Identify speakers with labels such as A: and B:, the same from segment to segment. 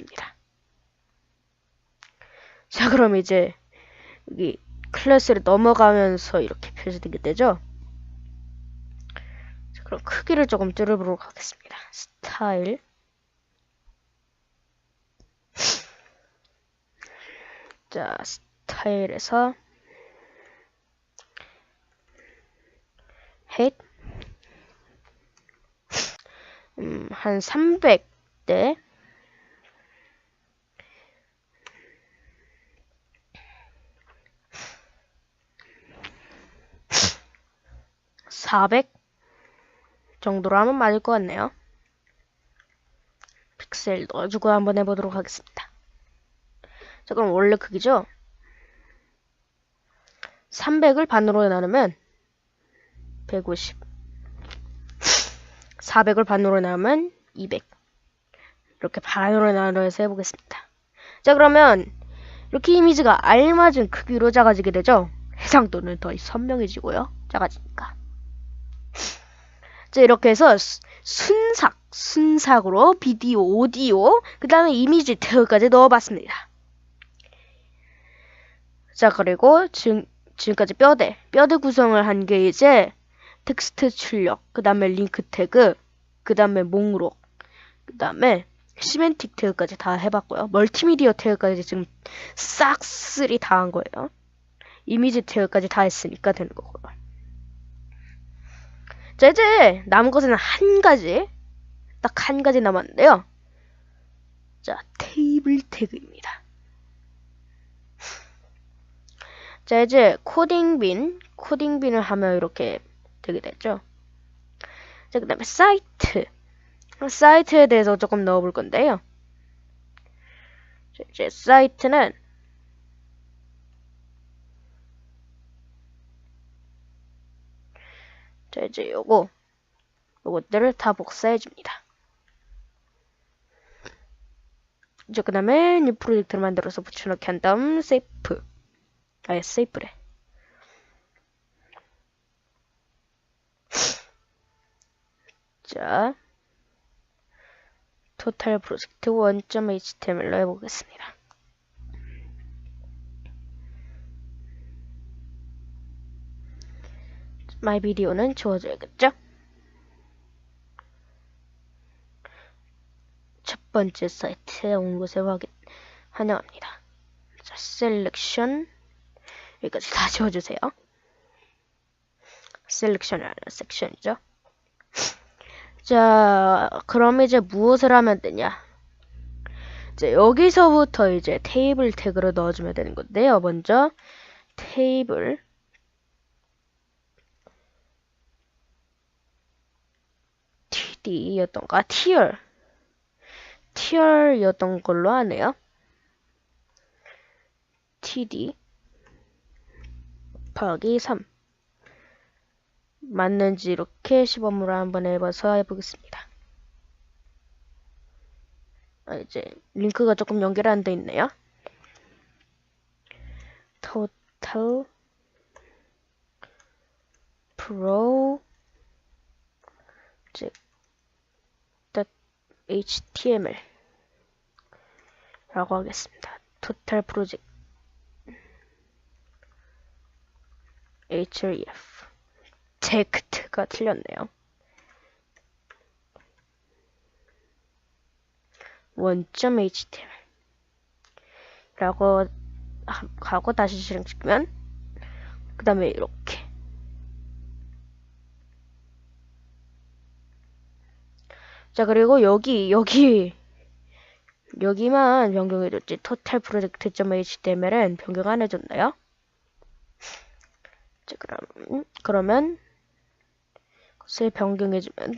A: 해보겠습니다. 자, 그럼 이제 여기 클래스를 넘어가면서 이렇게 표시되게 되죠? 자, 그럼 크기를 조금 줄여보도록 하겠습니다. 스타일. 자, 스타일에서 height 음, 한 300대 400 정도로 하면 맞을 것 같네요. 픽셀 넣어주고 한번 해보도록 하겠습니다. 자, 그럼 원래 크기죠? 300을 반으로 나누면 150 400을 반으로 나누면 200 이렇게 반으로 나눠서 해보겠습니다. 자 그러면 이렇게 이미지가 알맞은 크기로 작아지게 되죠? 해상도는 더 선명해지고요. 작아지니까. 자 이렇게 해서 수- 순삭, 순삭으로 비디오, 오디오, 그 다음에 이미지 태그까지 넣어봤습니다. 자 그리고 지금, 지금까지 뼈대, 뼈대 구성을 한 게 이제 텍스트 출력, 그 다음에 링크 태그, 그 다음에 목록, 그 다음에 시멘틱 태그까지 다 해봤고요. 멀티미디어 태그까지 지금 싹쓸이 다 한 거예요. 이미지 태그까지 다 했으니까 되는 거고요. 자, 이제 남은 것은 한 가지, 딱 한 가지 남았는데요. 자, 테이블 태그입니다. 자, 이제 코딩빈, 코딩빈을 하면 이렇게 되게 됐죠. 자, 그 다음에 사이트. 사이트에 대해서 조금 넣어볼 건데요. 자, 이제 사이트는 자, 이제 요거, 요것들을 다 복사해 줍니다. 이제 그 다음에 뉴 프로젝트를 만들어서 붙여넣기 한 다음 세이프. 아예 세이프래. 자, 토탈 프로젝트 1.html로 해보겠습니다. 마이 비디오는 지워져야겠죠? 첫 번째 사이트에 온 것을 확인, 환영합니다. 자, 셀렉션 여기까지 다 지워주세요. 셀렉션이라는 섹션이죠. 자, 그럼 이제 무엇을 하면 되냐? 이제 여기서부터 이제 테이블 태그를 넣어주면 되는 건데요. 먼저 테이블 td였던가 tier tier였던 걸로 하네요. td 곱하기 3 맞는지 이렇게 시범으로 한번 해봐서 해보겠습니다. 아, 이제 링크가 조금 연결 안 돼 있네요. total project.html 라고 하겠습니다. total project href 텍트가 틀렸네요. 원점 html 라고 하- 하고 다시 실행시키면 그 다음에 이렇게 자 그리고 여기 여기 여기만 변경해줬지 토탈 프로젝트.html은 변경 안 해줬나요? 자 그럼 그러면 것을 변경해주면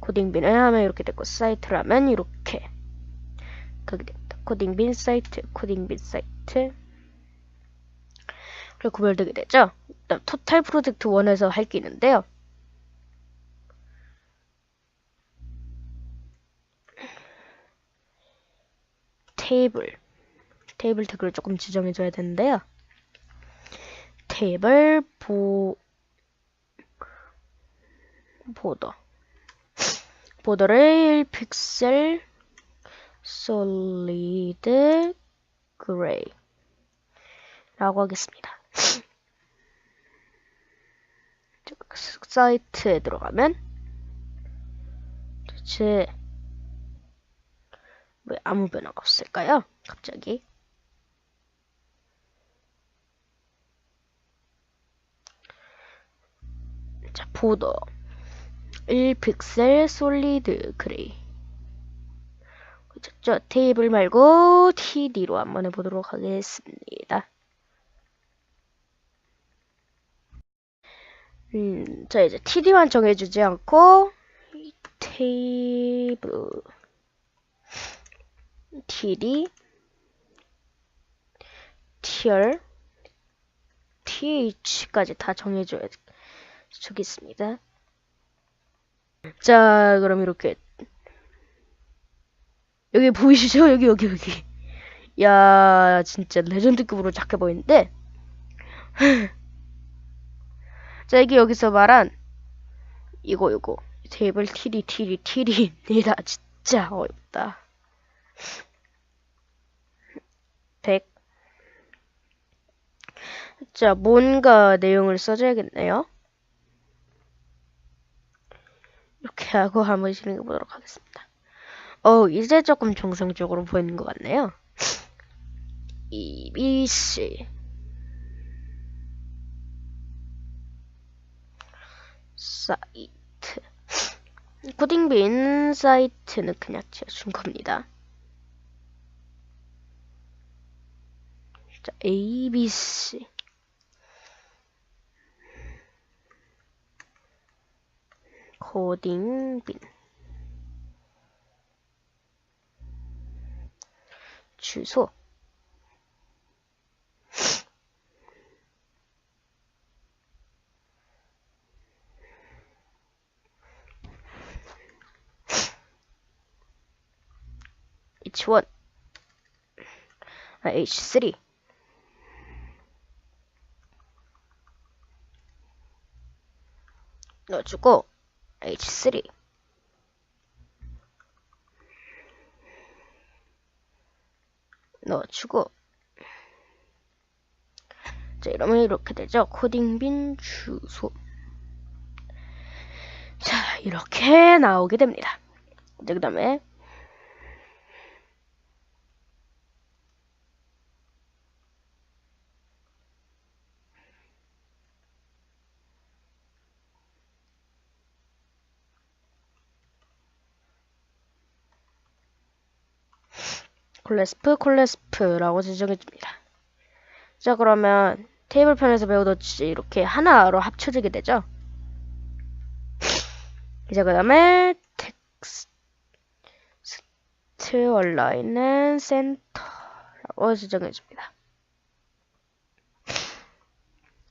A: 코딩빈을 하면 이렇게 됐고 사이트를 하면 이렇게 그게 됩니다. 코딩빈 사이트 코딩빈 사이트 구별되게 되죠. 일단 토탈 프로젝트 1에서 할 게 있는데요. 테이블 테이블 태그를 조금 지정해 줘야 되는데요. 테이블 보 보더 보더를 1픽셀 솔리드 그레이 라고 하겠습니다. 사이트에 들어가면 도대체 왜 아무 변화가 없을까요? 갑자기 자 보더 1픽셀 솔리드 그레이 그죠? 테이블 말고 TD로 한번 해보도록 하겠습니다. 음, 자 이제 TD만 정해주지 않고 이 테이블 TD tier TH까지 다 정해줘야 주겠습니다. 자 그럼 이렇게. 여기 보이시죠? 여기 여기 여기. 야 진짜 레전드급으로 작게 보이는데? 자 이게 여기서 말한 이거 이거. 테이블 티리 티리 티리입니다. 진짜 어렵다 100 자, 뭔가 내용을 써줘야겠네요. 이렇게 하고 한번 진행해 보도록 하겠습니다. 어, 이제 조금 정상적으로 보이는 것 같네요. EBC 사이트 코딩빈 사이트는 그냥 지어준 겁니다. 자, ABC 코딩빈. 주소. H1 아, H3 넣어주고 H3 넣어주고. 자 이러면 이렇게 되죠? 코딩빈 주소. 자 이렇게 나오게 됩니다. 이제 그 다음에 콜레스프 콜레스프라고 지정해줍니다. 자 그러면 테이블 편에서 배우듯이 이렇게 하나로 합쳐지게 되죠. 이제 그 다음에 텍스트 얼라인은 센터라고 지정해줍니다.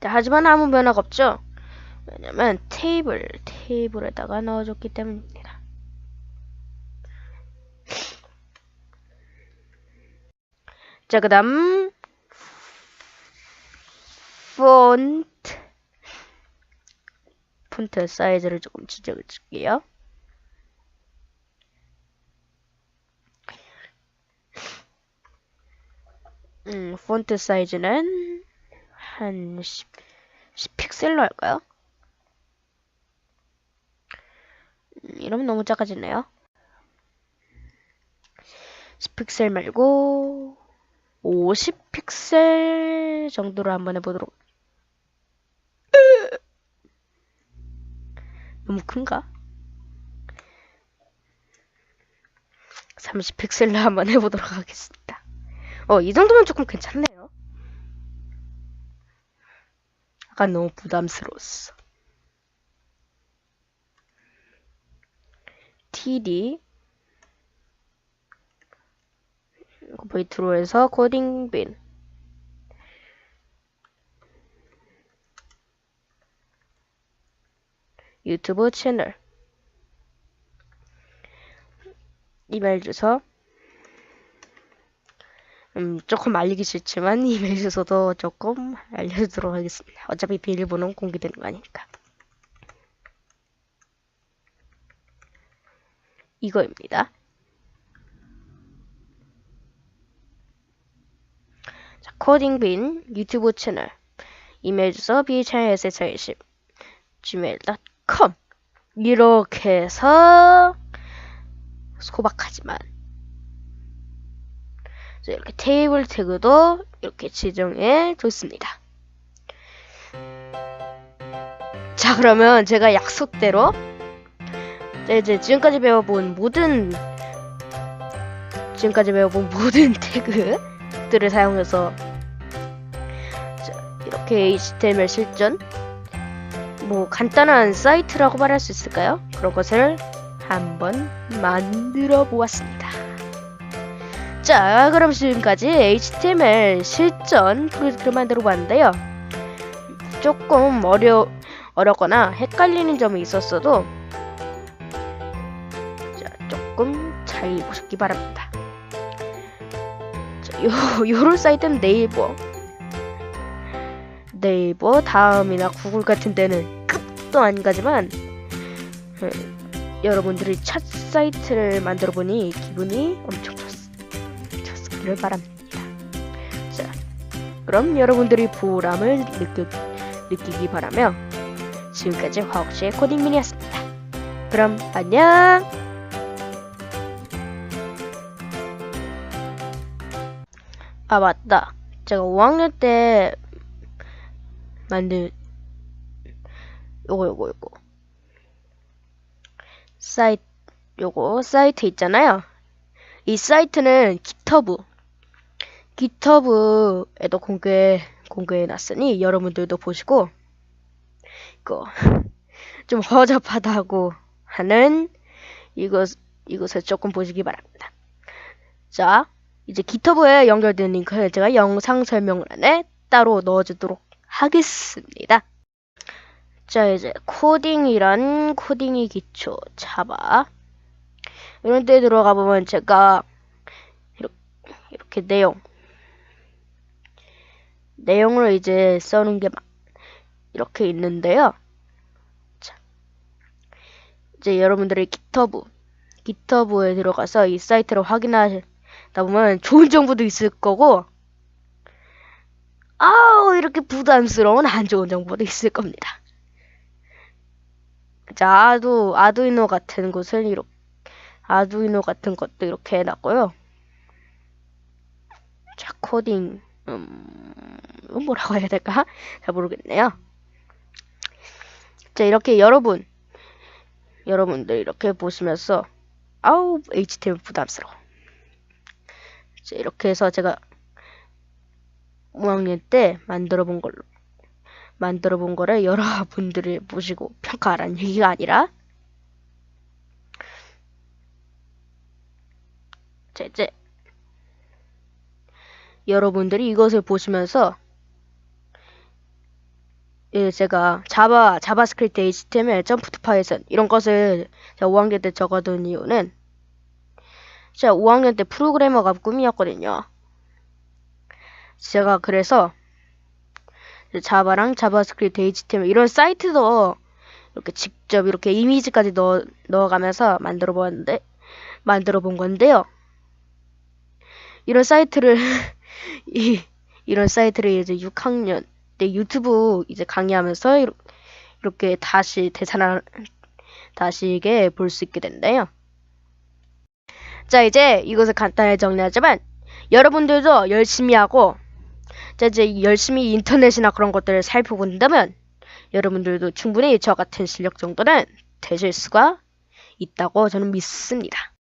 A: 자, 하지만 아무 변화가 없죠. 왜냐면 테이블 테이블에다가 넣어줬기 때문입니다. 자, 그 다음, 폰트. 폰트 사이즈를 조금 지정해 줄게요. 음, 폰트 사이즈는 한 10, 10픽셀로 할까요? 음, 이러면 너무 작아지네요. 10픽셀 말고 50픽셀 정도로 한번 해보도록. 너무 큰가? 30픽셀로 한번 해보도록 하겠습니다. 어, 이 정도면 조금 괜찮네요. 약간 너무 부담스러웠어. TD 보이트로에서 코딩 빈 유튜브 채널 이메일 주소 음, 조금 알리기 싫지만 이메일 주소도 조금 알려주도록 하겠습니다. 어차피 비밀번호는 공개되는 거 아니니까. 이거입니다. 코딩빈 유튜브 채널. 이메일 주소 bchannels2020 gmail.com 이렇게 해서 소박하지만. 자, 이렇게 테이블 태그도 이렇게 지정해 뒀습니다. 자 그러면 제가 약속대로 자, 이제 지금까지 배워본 모든 지금까지 배워본 모든 태그들을 사용해서 HTML 실전 뭐 간단한 사이트라고 말할 수 있을까요? 그런 것을 한번 만들어 보았습니다. 자, 그럼 지금까지 HTML 실전 프로젝트를 만들어 봤는데요. 조금 어려 어렵거나 헷갈리는 점이 있었어도 자, 조금 잘 보셨기 바랍니다. 자, 요 요런 사이트는 네이버 네이버 다음이나 구글 같은 데는 끝도 안 가지만 어, 여러분들이 첫 사이트를 만들어 보니 기분이 엄청 좋, 좋기를 바랍니다. 자, 그럼 여러분들이 보람을 느끼, 느끼기 바라며 지금까지 화옥씨의 코딩민이었습니다. 그럼 안녕! 아 맞다. 제가 5학년 때 만든 요거 요거 요거 사이트 요거 사이트 있잖아요. 이 사이트는 기터브 기터브에도 공개 공개해 놨으니 여러분들도 보시고 이거 좀 허접하다고 하는 이것 이것을 조금 보시기 바랍니다. 자, 이제 기터브에 연결된 링크를 제가 영상 설명란에 따로 넣어주도록 하겠습니다. 자, 이제 코딩이란 코딩이 기초 자바 이런 데 들어가 보면 제가 이렇게, 이렇게 내용 내용을 이제 써놓은 게 이렇게 있는데요. 자, 이제 여러분들의 기터브 기터브에 들어가서 이 사이트를 확인하다 보면 좋은 정보도 있을 거고 이렇게 부담스러운 안 좋은 정보도 있을 겁니다. 자, 아두 아두이노 같은 곳은 이렇게 아두이노 같은 것도 이렇게 해놨고요. 자, 코딩 음, 뭐라고 해야 될까? 잘 모르겠네요. 자, 이렇게 여러분 여러분들 이렇게 보시면서 아우 HTML 부담스러워. 자, 이렇게 해서 제가 5학년 때 만들어 본 걸로 만들어 본 거를 여러분들이 보시고 평가하라는 얘기가 아니라 자, 이제 여러분들이 이것을 보시면서 예, 제가 자바, 자바스크립트, HTML, 점프 투 파이썬 이런 것을 제가 5학년 때 적어둔 이유는 제가 5학년 때 프로그래머가 꿈이었거든요. 제가 그래서 자바랑 자바스크립트, HTML 이런 사이트도 이렇게 직접 이렇게 이미지까지 넣어, 넣어가면서 만들어 보았는데 만들어 본 건데요. 이런 사이트를 이 이런 사이트를 이제 6학년 때 유튜브 이제 강의하면서 이렇게, 이렇게 다시 되살아 다시 이게 볼 수 있게 된대요. 자 이제 이것을 간단히 정리하자면 여러분들도 열심히 하고 자 이제 열심히 인터넷이나 그런 것들을 살펴본다면 여러분들도 충분히 저 같은 실력 정도는 되실 수가 있다고 저는 믿습니다.